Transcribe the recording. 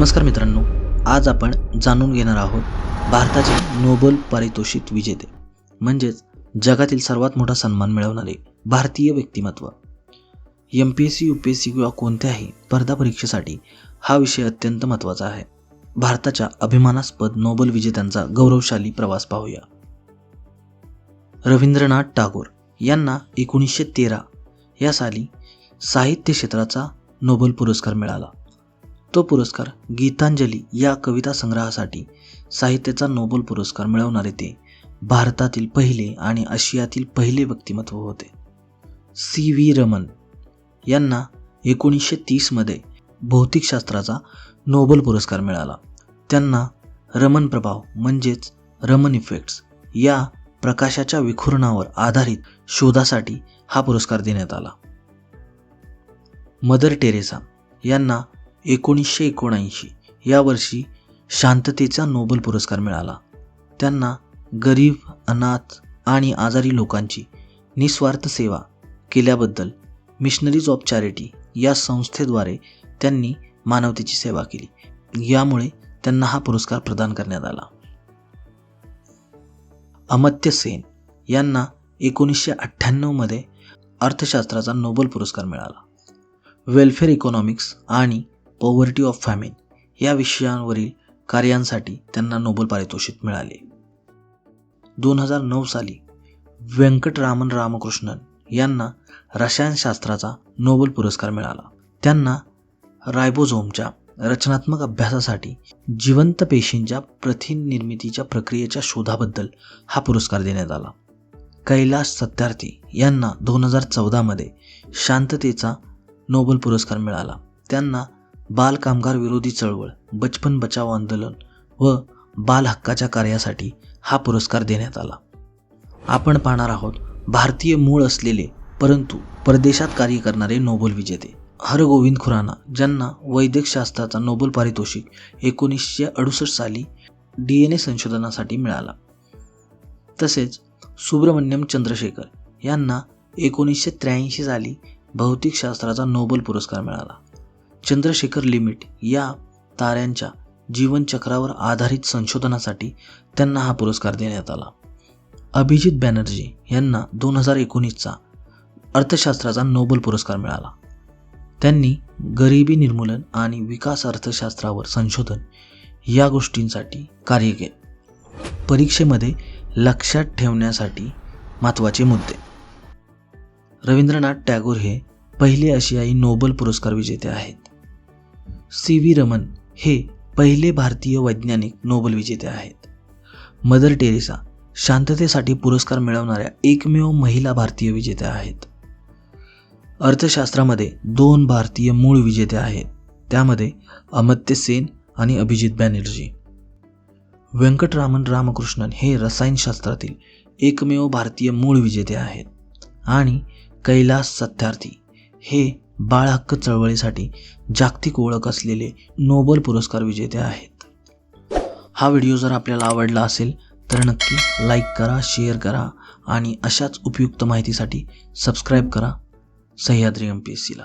नमस्कार मित्रांनो आज आपण जाणून घेणार आहोत भारताचे नोबेल पारितोषिक विजेते म्हणजेच जगातील सर्वात मोठा सन्मान मिळवणारे भारतीय व्यक्तिमत्व. M P S C U P S C किंवा कोणत्याही स्पर्धा परीक्षेसाठी हा विषय अत्यंत महत्त्वाचा आहे. भारताच्या अभिमानास्पद नोबेल विजेत्यांचा गौरवशाली प्रवास पाहूया. रवींद्रनाथ टागोर यांना एकोणीसशे तेरा या साली साहित्य क्षेत्राचा नोबेल पुरस्कार मिळाला. तो पुरस्कार गीतांजली या कविता संग्रहासाठी साहित्याचा नोबेल पुरस्कार मिळवणारे ते भारतातील पहिले आणि आशियातील पहिले व्यक्तिमत्व होते. सी. व्ही. रमन यांना एकोणीसशे तीसमध्ये भौतिकशास्त्राचा नोबेल पुरस्कार मिळाला. त्यांना रमन प्रभाव म्हणजेच रमन इफेक्ट्स या प्रकाशाच्या विखुरणावर आधारित शोधासाठी हा पुरस्कार देण्यात आला. मदर टेरेसा यांना एकोणीसशे एकोणऐंशी या वर्षी शांततेचा नोबेल पुरस्कार मिळाला. त्यांना गरीब अनाथ आणि आजारी लोकांची निस्वार्थ सेवा केल्याबद्दल मिशनरीज ऑफ चॅरिटी या संस्थेद्वारे त्यांनी मानवतेची सेवा केली. यामुळे त्यांना हा पुरस्कार प्रदान करण्यात आला. अमत्य सेन यांना एकोणीसशे अठ्ठ्याण्णवमध्ये अर्थशास्त्राचा नोबेल पुरस्कार मिळाला. वेलफेअर इकॉनॉमिक्स आणि पॉवर्टी ऑफ फॅमिन या विषयांवरील कार्यांसाठी त्यांना नोबेल पारितोषिक मिळाले. दोन हजार नऊ साली व्यंकटरामन रामकृष्णन यांना रसायनशास्त्राचा नोबेल पुरस्कार मिळाला. त्यांना रायबोझोमच्या रचनात्मक अभ्यासासाठी जिवंत पेशींच्या प्रथिननिर्मितीच्या प्रक्रियेच्या शोधाबद्दल हा पुरस्कार देण्यात आला. कैलाश सत्यार्थी यांना दोन हजार चौदामध्ये शांततेचा नोबेल पुरस्कार मिळाला. त्यांना बाल कामगार विरोधी चळवळ बचपन बचाव आंदोलन व बाल हक्काच्या कार्यासाठी हा पुरस्कार देण्यात आला. आपण पाहणार आहोत भारतीय मूळ असलेले परंतु परदेशात कार्य करणारे नोबेल विजेते हरगोविंद खुराना ज्यांना वैद्यकशास्त्राचा नोबेल पारितोषिक एकोणीसशे अडुसष्ट साली डी एन ए संशोधनासाठी मिळाला. तसेच सुब्रमण्यम चंद्रशेखर यांना एकोणीसशे त्र्याऐंशी साली भौतिकशास्त्राचा नोबेल पुरस्कार मिळाला. चंद्रशेखर लिमिट या ताऱ्यांच्या जीवनचक्रावर आधारित संशोधनासाठी त्यांना हा पुरस्कार देण्यात आला. अभिजित बॅनर्जी यांना दोन हजार एकोणीसचा अर्थशास्त्राचा नोबेल पुरस्कार मिळाला. त्यांनी गरिबी निर्मूलन आणि विकास अर्थशास्त्रावर संशोधन या गोष्टींसाठी कार्य केले. परीक्षेमध्ये लक्षात ठेवण्यासाठी महत्त्वाचे मुद्दे. रवींद्रनाथ टागोर हे पहिले आशियाई नोबेल पुरस्कार विजेते आहेत. सी व्ही रमन हे पहिले भारतीय वैज्ञानिक नोबल विजेते आहेत. मदर टेरेसा शांततेसाठी पुरस्कार मिळवणाऱ्या एकमेव महिला भारतीय विजेत्या आहेत. अर्थशास्त्रामध्ये दोन भारतीय मूळ विजेते आहेत. त्यामध्ये अमत्य सेन आणि अभिजित बॅनर्जी. व्यंकटरामन रामकृष्णन हे रसायनशास्त्रातील एकमेव भारतीय मूळ विजेते आहेत. आणि कैलास सत्यार्थी हे बाळ हक्क चळवळीसाठी जागतिक ओळख असलेले नोबल पुरस्कार विजेते आहेत. हा व्हिडिओ जर आपल्याला आवडला असेल तर नक्की लाईक करा शेअर करा आणि अशाच उपयुक्त माहितीसाठी सबस्क्राईब करा सह्याद्री एम पी एस सीला